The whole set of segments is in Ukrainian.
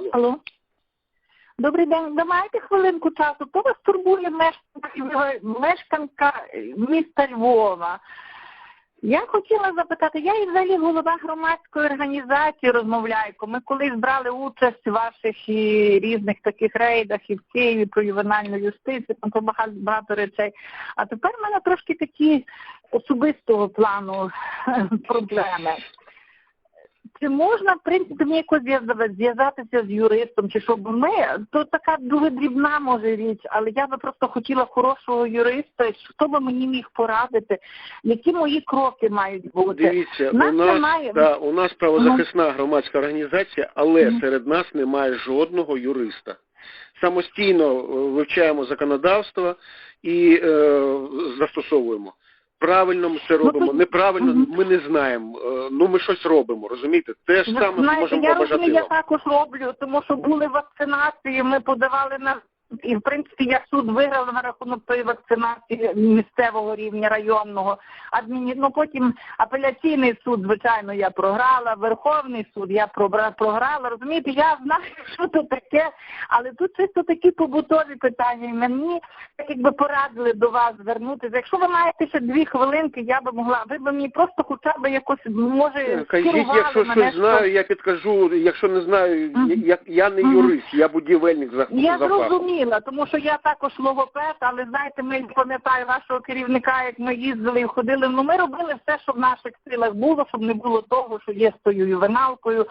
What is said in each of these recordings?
Алло. Алло. Добрий день. Ви маєте хвилинку часу? То вас турбує мешканка, мешканка міста Львова. Я хотіла запитати, я і взагалі голова громадської організації розмовляйко. Ми колись брали участь в ваших і різних таких рейдах і в Києві про ювенальну юстицію, там про багато речей. А тепер в мене трошки такі особистого плану проблеми. Чи можна, в принципі, мені якось зв'яза- зв'язатися з юристом, чи щоб ми, то така дуже дрібна може річ, але я би просто хотіла хорошого юриста, хто би мені міг порадити, які мої кроки мають бути. Дивіться, Нас у нас, немає- та, у нас правозахисна громадська організація, але Мгм. серед нас немає жодного юриста. Самостійно е, вивчаємо законодавство і е, застосовуємо. Правильно ми це робимо, то- неправильно ми не знаємо. Е, Ну ми щось робимо, розумієте? Те ж саме знаєте, можемо я побажати розумію, я також роблю, тому що були вакцинації, ми подавали на і в принципі я суд виграла на рахунок тої вакцинації місцевого рівня районного. Адміні... Ну потім апеляційний суд, звичайно, я програла, Верховний суд я програла. Розумієте, я знаю, що це таке, але тут чисто такі побутові питання. І Мені так якби порадили до вас звернутися. Якщо ви маєте ще дві хвилинки, я би могла, ви б мені просто хоча б якось може Е, Кажіть, якщо мене, щось знаю, я підкажу. Якщо не знаю, Мгм. я, я не юрист, я будівельник за, Я за фахом. Зрозуміла, тому що я також логопед, але знаєте, ми пам'ятаю вашого керівника, як ми їздили і ходили. Ну ми робили все, що в наших силах було, щоб не було того, що є з тою ювеналкою,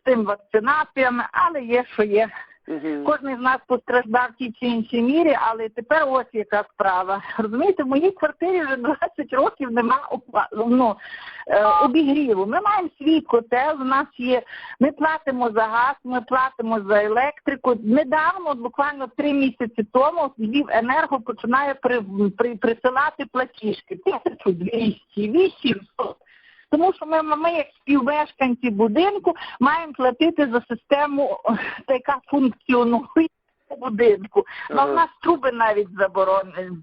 з тим вакцинаціями, але є, що є. Мгм. Кожен з нас постраждав в тій чи іншій мірі, але тепер ось яка справа. Розумієте, в моїй квартирі вже 20 років нема ну, е, обігріву. Ми маємо свій котел, у нас є. Ми платимо за газ, ми платимо за електрику. Недавно, буквально три місяці тому, Львів енерго починає при, при, присилати платіжки. 1200, 800. Тому що ми, ми як співмешканці будинку маємо платити за систему, яка функціонує будинку. Ну, в нас труби навіть заборонені,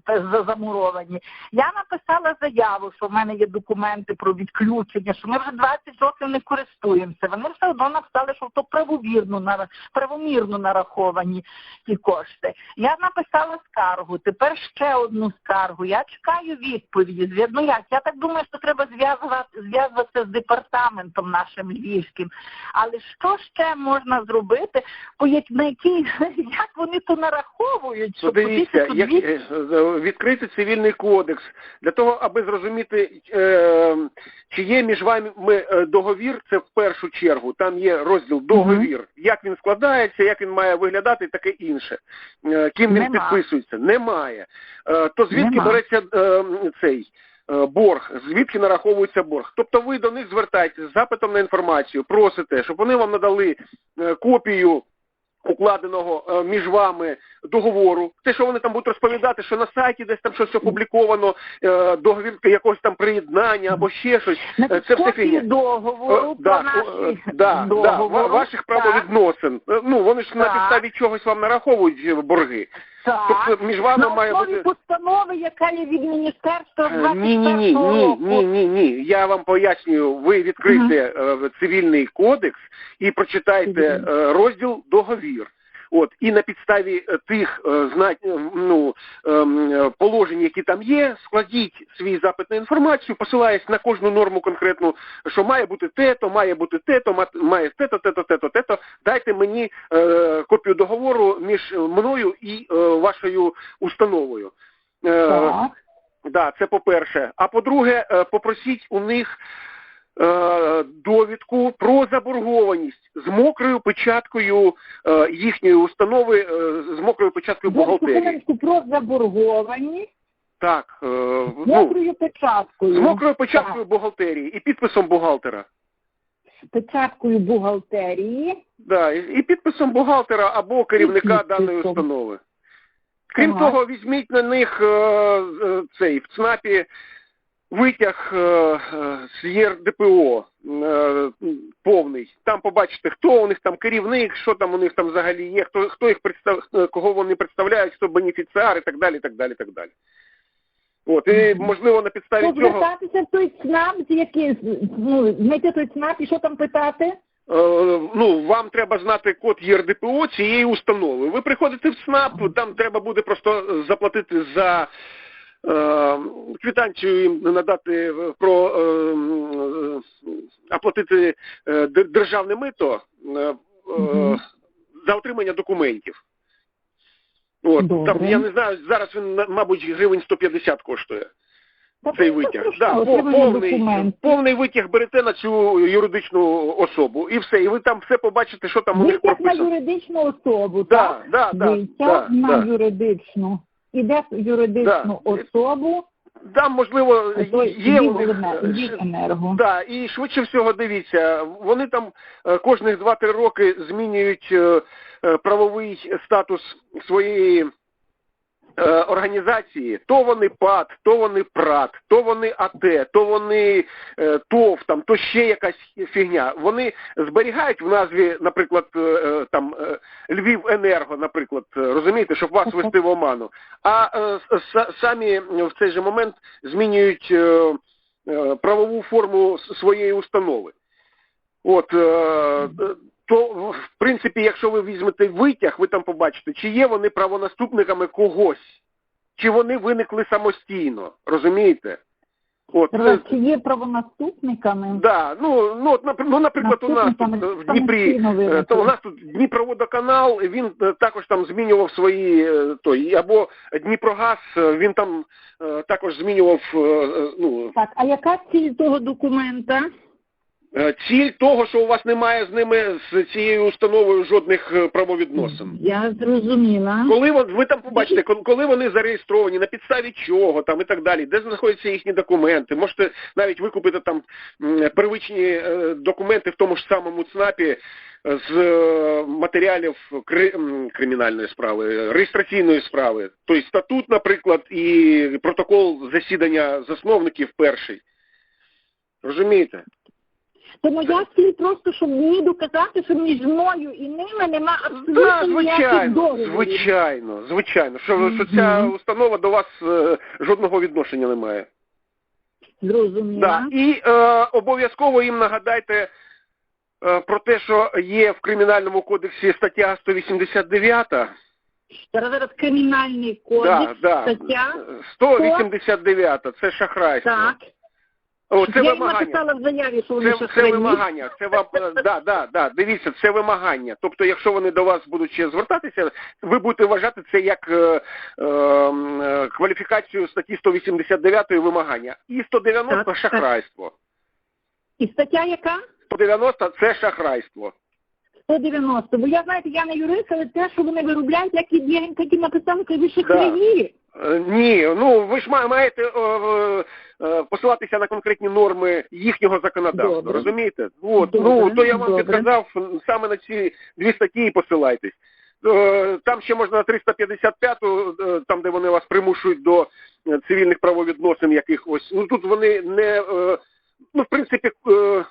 замуровані. Я написала заяву, що в мене є документи про відключення, що ми вже 20 років не користуємося. Вони все одно написали, що то правовірно правомірно нараховані ті кошти. Я написала скаргу, тепер ще одну скаргу. Я чекаю відповіді. Ну як? Я так думаю, що треба зв'язувати зв'язуватися з департаментом нашим львівським. Але що ще можна зробити? По як на якій як вони то нараховують? Ну, по дивіться, 1200? як е, відкрити цивільний кодекс для того, аби зрозуміти, е, чи є між вами е, договір, це в першу чергу. Там є розділ договір, як він складається, як він має виглядати, і таке інше. Е, Ким він Нема. підписується? Немає. Е, То звідки Нема. береться е, цей? е, Борг, звідки нараховується борг. Тобто ви до них звертаєтесь з запитом на інформацію, просите, щоб вони вам надали копію укладеного е, між вами договору. Те, що вони там будуть розповідати, що на сайті десь там щось опубліковано, е, договір якогось там приєднання або ще щось. Е, Це все фігня. договору про да, наші да, да, договору. ва- ваших правовідносин. Ну, вони ж на підставі чогось вам нараховують борги. Так. Тобто між вами На має бути... постанови, яка є від міністерства Е, Ні, ні, ні, ні, ні, ні, ні. Я вам пояснюю, ви відкрите е, цивільний кодекс і прочитайте uh -huh. розділ договір. От і на підставі е, тих е, е, ну, ем, положень, які там є, складіть свій запит на інформацію, посилаясь на кожну норму конкретну, що має бути те, то має бути те, то має те-то, те-то, те-то, те-то. Дайте мені копію договору між мною і вашою установою. Так. Да, це по-перше. А по-друге, попросіть у них довідку про заборгованість з мокрою печаткою е, їхньої установи, е, з мокрою печаткою бухгалтерії. Про заборгованість Так, е, з ну, мокрою печаткою. з мокрою печаткою бухгалтерії і підписом бухгалтера. Печаткою бухгалтерії. Да, і, підписом бухгалтера або керівника підписом. даної установи. Крім Ага. того, візьміть на них е, е, цей в ЦНАПі витяг е, е, з ЄРДПО е, повний. Там побачите, хто у них там керівник, що там у них там взагалі є, хто, хто їх представ, е, кого вони представляють, хто бенефіціар і так далі, так далі, так далі. От, і можливо на підставі То цього. звертатися в той ЦНАП, який, ну, знайти той ЦНАП і що там питати? ну, вам треба знати код ЄРДПО цієї установи. Ви приходите в СНАП, там треба буде просто заплатити за е, квитанцію їм надати е, про е, е, оплатити е, державне мито е, е, за отримання документів. От, Добре. там, я не знаю, зараз він, мабуть, гривень 150 коштує Та цей витяг. Да, повний, повний витяг берете на цю юридичну особу і все, і ви там все побачите, що там у них Витяг на юридичну особу, Да, так? да, да, Витяг да, на да. юридичну. Іде в юридичну Да. особу, Там, можливо, є у них, енерго. Да, і швидше всього дивіться, вони там е, кожних 2-3 роки змінюють е, е, правовий статус своєї е, організації. То вони ПАД, то вони ПРАТ, то вони АТ, то вони е, ТОВ, там, то ще якась фігня. Вони зберігають в назві, наприклад, е, е, там е, Львів Енерго, наприклад, е, розумієте, щоб вас ввести в оману. А е, самі в цей же момент змінюють е, е, правову форму своєї установи. От, е, то, в принципі, якщо ви візьмете витяг, ви там побачите, чи є вони правонаступниками когось, чи вони виникли самостійно, розумієте? От, це- Чи є правонаступниками? Да, ну, ну, от, ну, наприклад, у нас тут е, в Дніпрі, е, то у нас тут Дніпроводоканал, він е, також там змінював свої той, або Дніпрогаз, він там також змінював ну, Так, а яка ціль того документа? Е, ціль того, що у вас немає з ними з цією установою жодних е, правовідносин. Я зрозуміла. Коли вон- ви там побачите, коли вони зареєстровані, на підставі чого там і так далі, де знаходяться їхні документи, можете навіть викупити там м, первичні е, документи в тому ж самому ЦНАПі е, з е, матеріалів кри- м, кримінальної справи, реєстраційної справи, тобто статут, наприклад, і протокол засідання засновників перший. Розумієте? Тому я ціль просто, щоб мені доказати, що між мною і ними нема Да, абсолютно ніяких звичайно, договорів. звичайно, звичайно, що, що ця Мгм. установа до вас е, жодного відношення не має. Зрозуміла. Да. І е, обов'язково їм нагадайте е, про те, що є в кримінальному кодексі стаття 189. Зараз зараз кримінальний кодекс, Да, да. стаття. 189 це шахрайство. Так. О, це я їм вимагання. написала в заяві, що вони Це, це вимагання. Це вам е, да, да, да. Дивіться, це вимагання. Тобто, якщо вони до вас будуть ще звертатися, ви будете вважати це як е, е, е, кваліфікацію статті 189 вимагання. І 190 Так, шахрайство. І стаття яка? 190 це шахрайство. 190. Бо я, знаєте, я не юрист, але те, що вони виробляють, як і діянь, такі написали, це ви шахраї. Е, Ні, ну ви ж ма- маєте е, е, посилатися на конкретні норми їхнього законодавства, Добре. розумієте? От, Добре, ну то я вам добре. підказав саме на ці дві статті і посилайтесь. Е, Там ще можна на 355, е, там де вони вас примушують до е, цивільних правовідносин якихось. Ну тут вони не е, ну в принципі, е,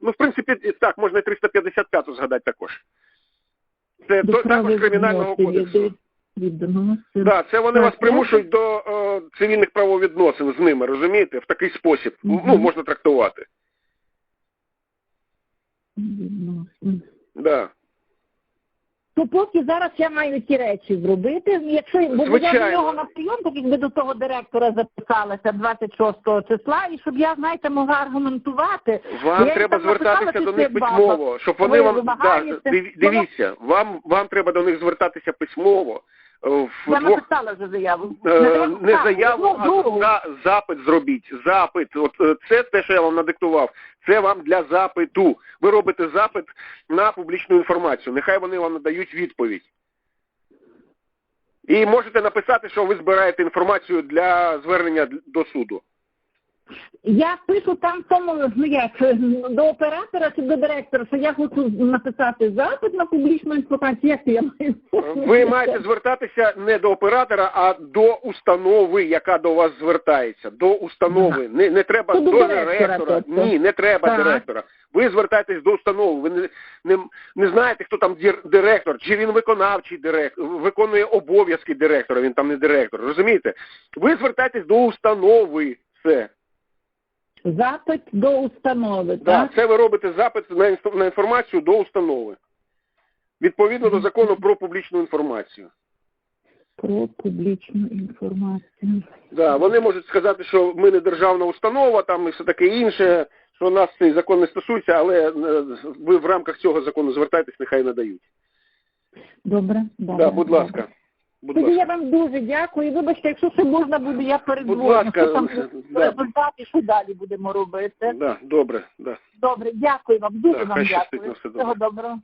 ну в принципі так можна і 355-ту згадати також. Це До також кримінального кодексу. Від- відносин. Да, це вони Так, вас примушують до е, цивільних правовідносин з ними, розумієте, в такий спосіб. Мгм. Ну, можна трактувати. Відносин. Да. То поки зараз я маю ті речі зробити. Якщо бо я Звичайно. до нього на прийом, так якби до того директора записалася 26 числа, і щоб я, знаєте, могла аргументувати. Вам Я треба там звертатися до них це баба. письмово, щоб вони Ви вам да, вимагаєте. дивіться, вам вам треба до них звертатися письмово в Я двох написала вже заяву. е, не заяву, а за, запит зробіть. Запит. От е, це те, що я вам надиктував. Це вам для запиту. Ви робите запит на публічну інформацію. Нехай вони вам надають відповідь. І можете написати, що ви збираєте інформацію для звернення до суду. Я пишу там в тому, ну як, до оператора чи до директора, що я хочу написати запит на публічну інформацію. Як я маю? Ви маєте звертатися не до оператора, а до установи, яка до вас звертається. До установи. Не, не треба до до директора, директора. тобто. Ні, не треба Так. директора. Ви звертаєтесь до установи. Ви не, не, не знаєте, хто там директор, чи він виконавчий директор, виконує обов'язки директора, він там не директор. Розумієте? Ви звертаєтесь до установи. Все. Запит до установи, Да, так? це ви робите запит на, інф- на інформацію до установи. Відповідно до закону про публічну інформацію. Про публічну інформацію. Да, вони можуть сказати, що ми не державна установа, там і все таке інше, що нас цей закон не стосується, але е, ви в рамках цього закону звертайтесь, нехай надають. Добре, добре. Да, будь ласка. Будь Тоді я вам дуже дякую. Вибачте, якщо ще можна буде, я передзвоню. Будь ласка, Що там да. результати, що далі будемо робити. Да, добре, да. Добре, дякую вам, дуже Да, вам хай щастить дякую. на все добре. Всього доброго.